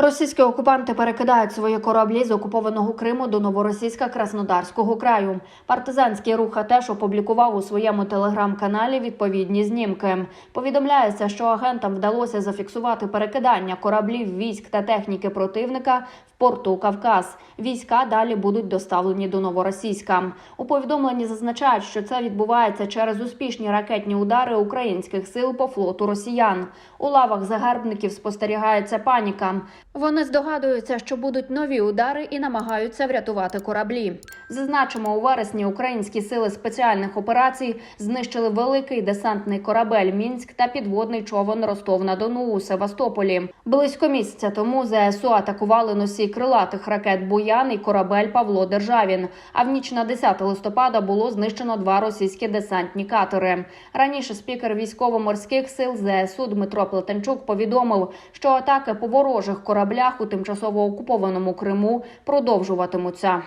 Російські окупанти перекидають свої кораблі з окупованого Криму до новоросійська Краснодарського краю. Партизанський рух теж опублікував у своєму телеграм-каналі відповідні знімки. Повідомляється, що агентам вдалося зафіксувати перекидання кораблів військ та техніки противника в порту Кавказ. Війська далі будуть доставлені до новоросійська. У повідомленні зазначають, що це відбувається через успішні ракетні удари українських сил по флоту росіян. У лавах загарбників спостерігається паніка. Вони здогадуються, що будуть нові удари і намагаються врятувати кораблі. Зазначимо, у вересні українські сили спеціальних операцій знищили великий десантний корабель Мінськ та підводний човен Ростов на Дону у Севастополі. Близько місяця тому ЗСУ атакували носій крилатих ракет Буян і корабель Павло Державін. А в ніч на 10 листопада було знищено два російські десантні катери. Раніше спікер військово-морських сил ЗСУ Дмитро Плетенчук повідомив, що атаки по ворожих кораблях у тимчасово окупованому Криму продовжуватимуться.